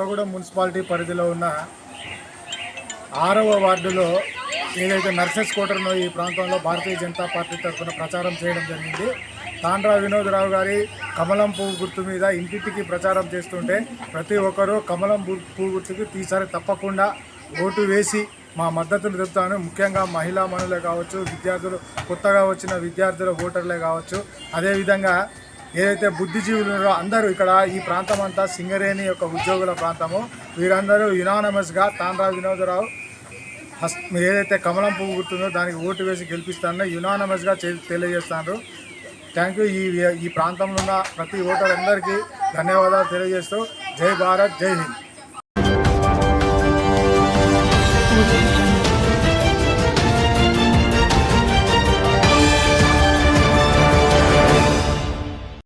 Municipality పరిధిలో ఉన్న ఆరవ వార్డులో ఏదైతే నర్సెస్ కోటర్నో ఈ ప్రాంతంలో భారతీయ జనతా పార్టీ తరఫున ప్రచారం చేయడం జరిగింది. తాండ్రా వినోదరావు గారి కమలం పువ్వు గుర్తు మీద ఇంటింటికి ప్రచారం చేస్తుంటే ప్రతి ఒక్కరూ కమలం పువ్వు గుర్తుకి తీసారి తప్పకుండా ఓటు వేసి మా మద్దతును తెలుపుతాను. ముఖ్యంగా మహిళా మనులే కావచ్చు విద్యార్థులు కొత్తగా వచ్చిన విద్యార్థుల ఓటర్లే కావచ్చు. అదేవిధంగా ఏదైతే బుద్ధిజీవులు ఉన్నారో అందరూ ఇక్కడ ఈ ప్రాంతం అంతా సింగరేణి యొక్క ఉద్యోగుల ప్రాంతము. వీరందరూ యునానమస్గా తాండ్రా వినోదరావు ఫస్ట్ ఏదైతే కమలం పువ్వు గుర్తుందో దానికి ఓటు వేసి గెలిపిస్తానో యునానమస్గా తెలియజేస్తాను థ్యాంక్ యూ ఈ ఈ ప్రాంతంలో ఉన్న ప్రతి ఓటర్ అందరికీ ధన్యవాదాలు తెలియజేస్తూ జై భారత్ జై హింద్.